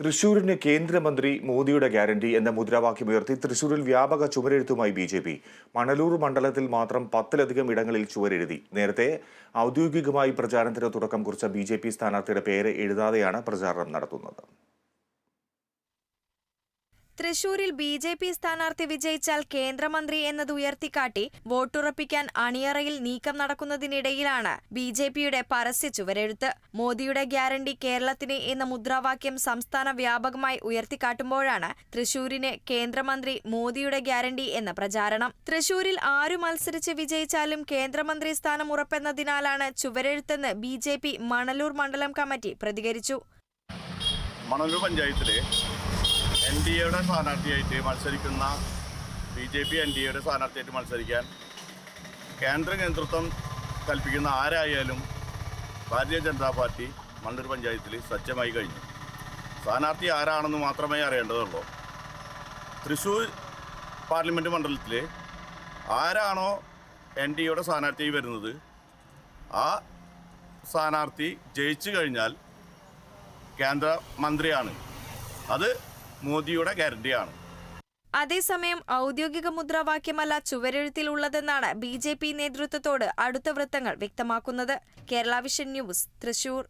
തൃശൂരിന് കേന്ദ്രമന്ത്രി മോദിയുടെ ഗ്യാരണ്ടി എന്ന മുദ്രാവാക്യമുയർത്തി തൃശൂരിൽ വ്യാപക ചുവരെഴുത്തുമായി ബി ജെ പി. മണലൂർ മണ്ഡലത്തിൽ മാത്രം പത്തിലധികം ഇടങ്ങളിൽ ചുവരെഴുതി നേരത്തെ ഔദ്യോഗികമായി പ്രചാരണത്തിന് തുടക്കം കുറിച്ച ബി സ്ഥാനാർത്ഥിയുടെ പേര് എഴുതാതെയാണ് പ്രചാരണം നടത്തുന്നത്. തൃശൂരിൽ ബി ജെ പി സ്ഥാനാർത്ഥി വിജയിച്ചാൽ കേന്ദ്രമന്ത്രി എന്നത് ഉയർത്തിക്കാട്ടി വോട്ടുറപ്പിക്കാൻ അണിയറയിൽ നീക്കം നടക്കുന്നതിനിടയിലാണ് ബി ജെ പിയുടെ പരസ്യ ചുവരെഴുത്ത്. മോദിയുടെ ഗ്യാരണ്ടി കേരളത്തിന് എന്ന മുദ്രാവാക്യം സംസ്ഥാന വ്യാപകമായി ഉയർത്തിക്കാട്ടുമ്പോഴാണ് തൃശൂരിന് കേന്ദ്രമന്ത്രി മോദിയുടെ ഗ്യാരണ്ടി എന്ന പ്രചാരണം. തൃശൂരിൽ ആരു മത്സരിച്ച് വിജയിച്ചാലും കേന്ദ്രമന്ത്രി സ്ഥാനം ഉറപ്പെന്നതിനാലാണ് ചുവരെഴുത്തെന്ന് ബി ജെ പി മണലൂർ മണ്ഡലം കമ്മിറ്റി പ്രതികരിച്ചു. മണലൂർ പഞ്ചായത്തിലെ ഡി എയുടെ സ്ഥാനാർത്ഥിയായിട്ട് മത്സരിക്കുന്ന B J P N D എയുടെ സ്ഥാനാർത്ഥിയായിട്ട് മത്സരിക്കാൻ കേന്ദ്ര നേതൃത്വം കൽപ്പിക്കുന്ന ആരായാലും ഭാരതീയ ജനതാ പാർട്ടി മണ്ണൂർ പഞ്ചായത്തിൽ സജ്ജമായി കഴിഞ്ഞു. സ്ഥാനാർത്ഥി ആരാണെന്ന് മാത്രമേ അറിയേണ്ടതുള്ളൂ. തൃശ്ശൂർ പാർലമെന്റ് മണ്ഡലത്തിൽ ആരാണോ എൻ ഡി എയുടെ സ്ഥാനാർത്ഥിയായി വരുന്നത് ആ സ്ഥാനാർത്ഥി ജയിച്ചു കഴിഞ്ഞാൽ കേന്ദ്ര മന്ത്രിയാണ് അത് മോദിയുടെ ഗ്യാരണ്ടിയാണ് അതേസമയം ഔദ്യോഗിക മുദ്രാവാക്യമല്ല ചുവരെഴുത്തിലുള്ളതെന്നാണ് ബി ജെ പി നേതൃത്വത്തോട് അടുത്ത വൃത്തങ്ങൾ വ്യക്തമാക്കുന്നത്. Kerala vision news Thrissur.